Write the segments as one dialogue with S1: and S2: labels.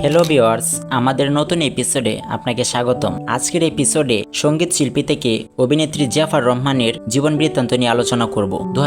S1: Hello viewers আমাদের নতুন এপিসোডে আপনাকে স্বাগতম। আজকের এপিসোডে সংগীত শিল্পী থেকে অভিনেত্রী জাফর রহমানের জীবন বৃত্তান্ত নিয়ে আলোচনা করব। দু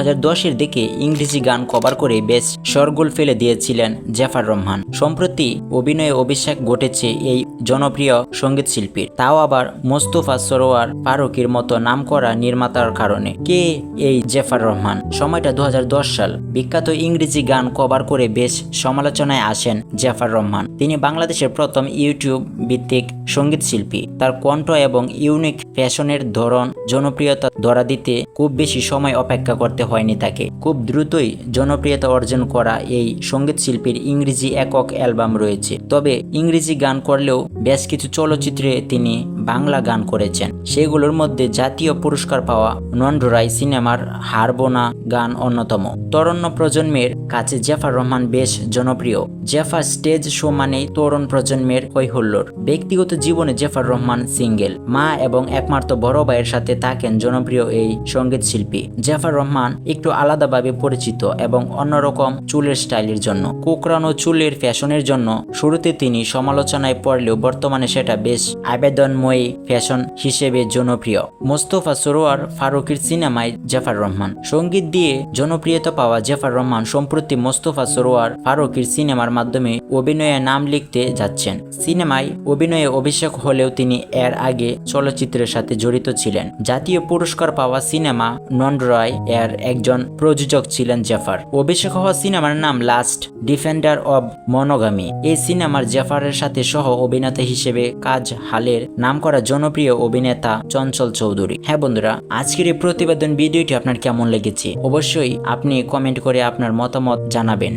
S1: এর দিকে ইংরেজি গান কভার করে বেশ শরগোল ফেলে দিয়েছিলেন জাফর রহমান। সম্প্রতি অভিনয়ে অভিষেক ঘটেছে এই জনপ্রিয় সংগীত শিল্পীর। তাও আবার মোস্তফা সরোয়ার ফারুকির মতো নাম করা নির্মাতার কারণে। কে এই জেফার রহমান? সময়টা দু হাজার দশ সাল। বিখ্যাত ইংরেজি গান কভার করে বেশ সমালোচনায় আসেন জেফার রহমান। তিনি বাংলাদেশের প্রথম ইউটিউব ভিত্তিক সংগীত শিল্পী। তার কণ্ঠ এবং ইউনিক ফ্যাশনের ধরন, জনপ্রিয়তা ধরা দিতে খুব বেশি সময় অপেক্ষা করতে হয়নি তাকে। খুব দ্রুতই জনপ্রিয়তা অর্জন করা এই সংগীত শিল্পীর ইংরেজি একক অ্যালবাম রয়েছে। তবে ইংরেজি গান করলেও বেশ কিছু চলচ্চিত্রে তিনি বাংলা গান করেছেন। সেগুলোর মধ্যে জাতীয় পুরস্কার পাওয়া নন্ডরাই সিনেমার হারবোনা গান অন্যতম। তরুণ প্রজন্মের কাছে জেফার রহমান বেশ জনপ্রিয়। জেফার স্টেজ শো মানেই তরুণ প্রজন্মের হৈহুল্লোর ব্যক্তিগত জীবনে জেফার রহমান সিঙ্গেল। মা এবং একমাত্র বড় ভাইয়ের সাথে থাকেন জনপ্রিয় এই সংগীত শিল্পী। জেফার রহমান একটু আলাদাভাবে পরিচিত এবং অন্যরকম চুলের স্টাইলের জন্য। কোকরানো চুলের ফ্যাশনের জন্য শুরুতে তিনি সমালোচনায় পড়লেও বর্তমানে সেটা বেশ আবেদনময়ী ফ্যাশন হিসেবে জনপ্রিয়। মোস্তফা সরোয়ার ফারুকের সিনেমায় জেফার রহমান। সংগীত দিয়ে জনপ্রিয়তা পাওয়া জেফার রহমান সম্প্রতি মোস্তফা সরোয়ার ফারুকের সিনেমার মাধ্যমে অভিনয়ে নাম লিখতে যাচ্ছেন। সিনেমায় অভিনয়ে অভিষেক হলেও তিনি এর আগে চলচ্চিত্রের সাথে জড়িত ছিলেন। জাতীয় পুরস্কার পাওয়া সিনেমা নন নন্ডরয় এর একজন প্রযোজক ছিলেন জেফার। অভিষেক হওয়া সিনেমার নাম লাস্ট ডিফেন্ডার অব মনোগামী। এই সিনেমার জাফারের সাথে সহ অভিনেতা হিসেবে কাজ হালের নামকরা জনপ্রিয় অভিনেতা চঞ্চল চৌধুরী। হ্যাঁ বন্ধুরা, আজকের এই প্রতিবেদন ভিডিওটি আপনার কেমন লেগেছে? অবশ্যই আপনি কমেন্ট করে আপনার মতামত জানাবেন।